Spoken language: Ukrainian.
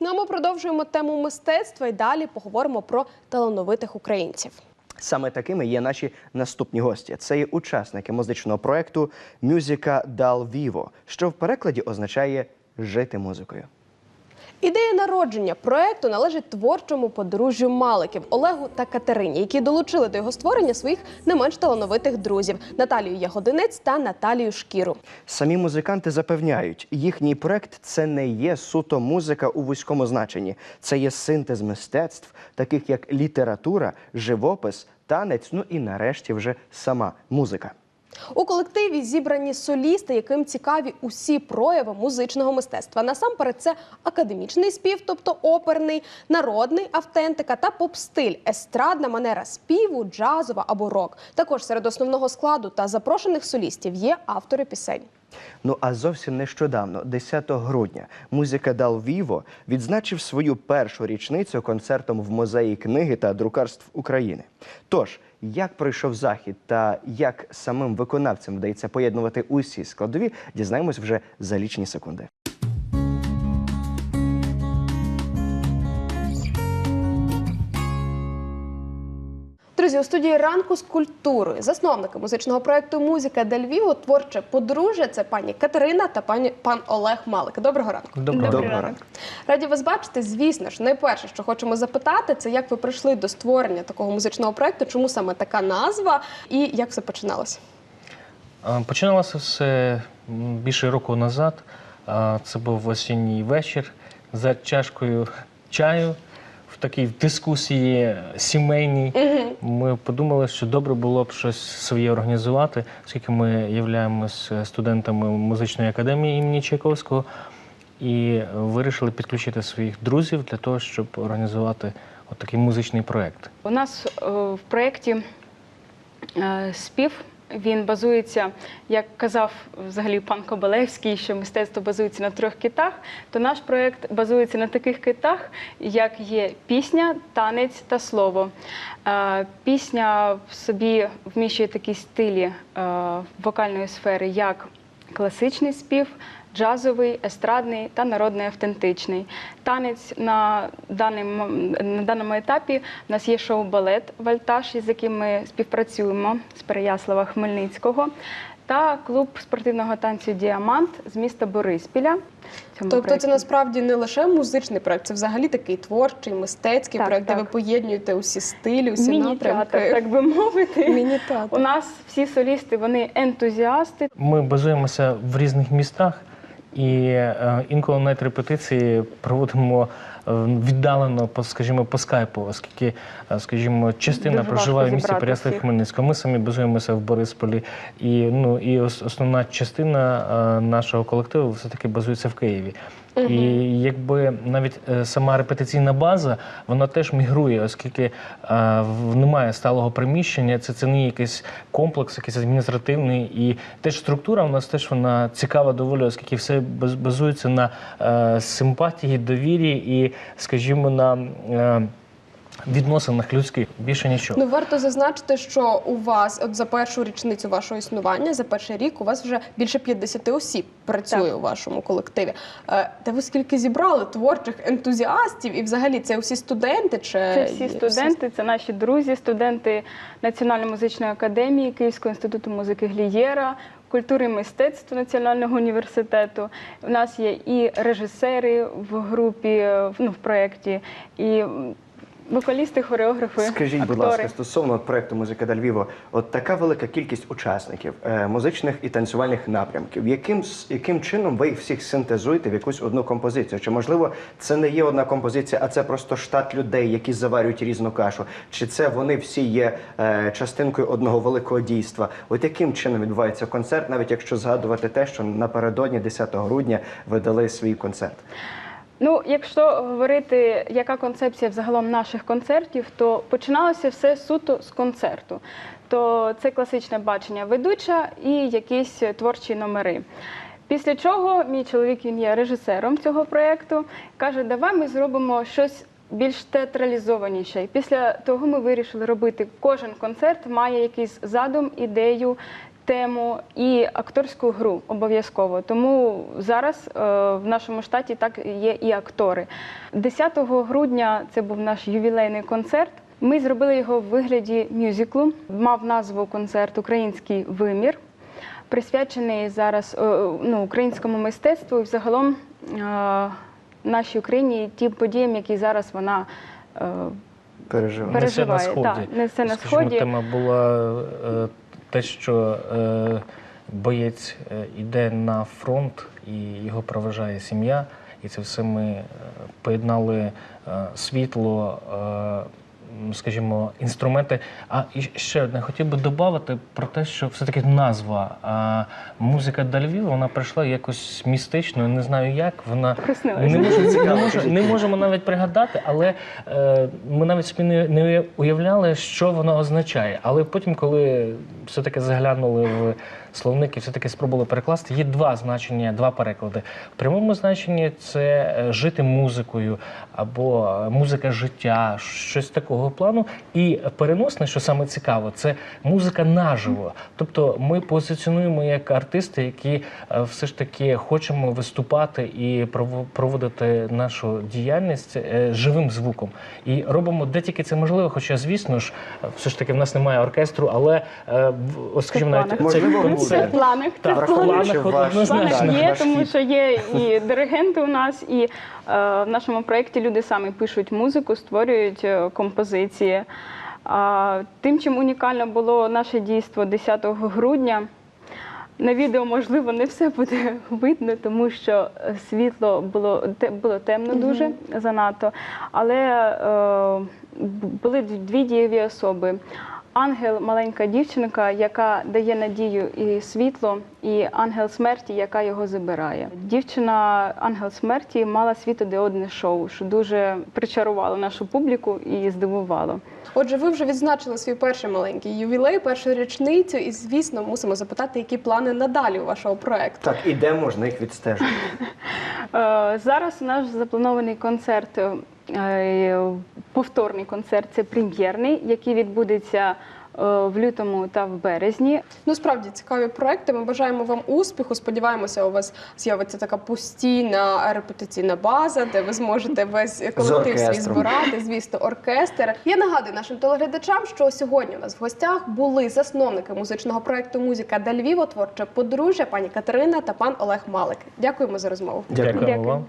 Ну а ми продовжуємо тему мистецтва і далі поговоримо про талановитих українців. Саме такими є наші наступні гості. Це є учасники музичного проекту Мюзика Дал Віво, що в перекладі означає жити музикою. Ідея народження проекту належить творчому подружжю Маликів Олегу та Катерині, які долучили до його створення своїх не менш талановитих друзів Наталію Ягодинець та Наталію Шкіру. Самі музиканти запевняють, їхній проект це не є суто музика у вузькому значенні, це є синтез мистецтв, таких як література, живопис, танець, ну і нарешті вже сама музика. У колективі зібрані солісти, яким цікаві усі прояви музичного мистецтва. Насамперед, це академічний спів, тобто оперний, народний автентика та поп-стиль, естрадна манера співу, джазова або рок. Також серед основного складу та запрошених солістів є автори пісень. Ну а зовсім нещодавно, 10 грудня, музика Дал Віво відзначив свою першу річницю концертом в музеї книги та друкарств України. Тож, як пройшов захід та як самим виконавцям вдається поєднувати усі складові, дізнаємось вже за лічні секунди. Друзі, у студії ранку з культурою засновники музичного проекту Музика Дель Віво творче подружжя. Це пані Катерина та пані пан Олег Малик. Доброго ранку. Доброго Доброго ранку. Раді вас бачити. Звісно ж, найперше, що хочемо запитати, це як ви прийшли до створення такого музичного проекту, чому саме така назва і як все починалося? Починалося все більше року назад. Це був осінній вечір за чашкою чаю. В такій дискусії сімейній ми подумали, що добре було б щось своє організувати, оскільки ми являємось студентами музичної академії імені Чайковського і вирішили підключити своїх друзів для того, щоб організувати от такий музичний проєкт. У нас е, в проєкті е, спів. Він базується, як казав взагалі пан Кобалевський, що мистецтво базується на трьох китах, то наш проєкт базується на таких китах, як є пісня, танець та слово. Е, Пісня в собі вміщує такі стилі е, вокальної сфери, як класичний спів, джазовий, естрадний та народний автентичний. Танець на даному, на даному етапі в нас є шоу-балет Вальтаж, із яким ми співпрацюємо з Переяслава Хмельницького, та клуб спортивного танцю Діамант з міста Бориспіля. Цьому Тобто, це насправді не лише музичний проект, це взагалі такий творчий, мистецький Так, проект, де ви поєднуєте усі стилі, усі міні-театр, напрямки. так би мовити. Міні-театр. У нас всі солісти вони ентузіасти, Ми базуємося в різних містах, і е, інколи навіть репетиції проводимо віддалено, по, скажімо, по скайпу, оскільки, е, скажімо, частина Дуже проживає в місті Переяслав. Хмельницького. Ми самі базуємося в Борисполі. І, ну, і ос- основна частина е, нашого колективу все-таки базується в Києві. І якби навіть е, сама репетиційна база, вона теж мігрує, оскільки в- немає сталого приміщення, це, це не якийсь комплекс, якийсь адміністративний. І теж структура у нас теж вона цікава доволі, оскільки все баз- базується на е, симпатії, довірі і, скажімо, на е, відносинах людських. Більше нічого. Ну варто зазначити, що у вас, от за першу річницю вашого існування, за перший рік, у вас вже більше 50 осіб працює Так. у вашому колективі. Е, Та ви скільки зібрали творчих ентузіастів, і взагалі це усі студенти? Чи Це всі студенти, це наші друзі, студенти Національної музичної академії Київського інституту музики Глієра. Культури і мистецтв Національного університету. У нас є і режисери в групі, в- ну, в проєкті, і вокалісти, хореографи, Скажіть, будь ласка, стосовно проекту Музика Даль Віво, от така велика кількість учасників е, музичних і танцювальних напрямків. Яким яким чином ви їх всіх синтезуєте в якусь одну композицію? Чи можливо це не є одна композиція, а це просто штат людей, які заварюють різну кашу? Чи це вони всі є е, частинкою одного великого дійства? От яким чином відбувається концерт, навіть якщо згадувати те, що напередодні 10 грудня ви дали свій концерт? Ну, якщо говорити, яка концепція взагалом наших концертів, то починалося все суто з концерту. То це класичне бачення ведуча і якісь творчі номери. Після чого мій чоловік він є режисером цього проєкту, каже, давай ми зробимо щось більш театралізованіше. І після того ми вирішили робити кожен концерт має якийсь задум, ідею тему і акторську гру обов'язково. Тому зараз е, в нашому штаті так є і актори. 10 грудня це був наш ювілейний концерт. Ми зробили його в вигляді мюзиклу. Мав назву концерт Український вимір, присвячений зараз е, ну, українському мистецтву і взагалом е, нашій Україні тим подіям, які зараз вона. е, Переживаю. Переживає, несе на сході. так, несе на Скажімо, сході. Тема була е, те, що е, боєць е, йде на фронт і його проважає сім'я. І це все ми е, поєднали е, світло, е, скажімо, інструменти. А і ще одне хотів би додати про те, що все-таки назва а, музика до Львів, вона прийшла якось містично, не знаю як. Вона не, може, не, може, не можемо навіть пригадати, але е, ми навіть собі не, не уявляли, що воно означає. Але потім, коли все-таки заглянули в словник і все-таки спробували перекласти, є два значення, два переклади. В прямому значенні це е, жити музикою або е, музика життя, щось такого плану. І переносне, що саме цікаво, це музика наживо. Тобто ми позиціонуємо як артисти, які е, все ж таки хочемо виступати і прово- проводити нашу діяльність е, живим звуком. І робимо де тільки це можливо. Хоча, звісно ж, все ж таки в нас немає оркестру, але е, в- ось, скажімо, навіть цей концерт. Це в планах. Це в планах. Однозначно. є, тому що є і диригенти у нас, і е, в нашому проєкті люди самі пишуть музику, створюють композиції. А тим, чим унікально було наше дійство 10 грудня. На відео, можливо, не все буде видно, тому що світло було, було темно дуже занадто. Але е, були дві дієві особи. Ангел, маленька дівчинка, яка дає надію і світло, і ангел смерті, яка його забирає. Дівчина, ангел смерті, мала світодіодне шоу, що дуже причарувало нашу публіку і здивувало. Отже, ви вже відзначили свій перший маленький ювілей, першу річницю, і звісно, мусимо запитати, які плани надалі у вашого проекту. Так, і де можна їх відстежити? Е, Зараз наш запланований концерт, повторний концерт, це прем'єрний, який відбудеться е, в лютому та в березні. Ну справді цікаві проекти. Ми бажаємо вам успіху. Сподіваємося, у вас з'явиться така постійна репетиційна база, де ви зможете весь колектив свій збирати. Звісно, оркестр. Я нагадую нашим телеглядачам, що сьогодні у нас в гостях були засновники музичного проекту Музика для Львова, творче подружжя, пані Катерина та пан Олег Малик. Дякуємо за розмову. Дякую. Дякуємо вам.